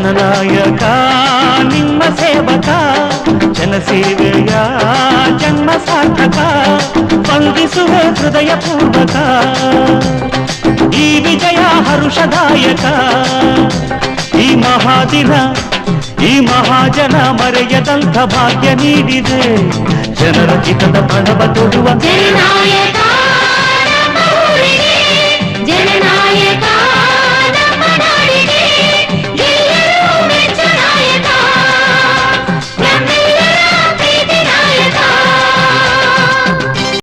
ಜನನಾಯಕ ನಿಮ್ಮ ಸೇವಕ ಜನಸೇವೆಯ ಜನ್ಮ ಸಾರ್ಥಕ ವಂದಿಸುವ ಹೃದಯ ಪೂರ್ವಕ ಈ ವಿಜಯ ಹರುಷದಾಯಕ ಈ ಮಹಾದಿನ ಈ ಮಹಾಜನ ಮರೆಯದಂಥ ಭಾಗ್ಯ ನೀಡಿದೆ ಜನರ ಚಿತ್ತದ ಪಣವ ತೊಡುವ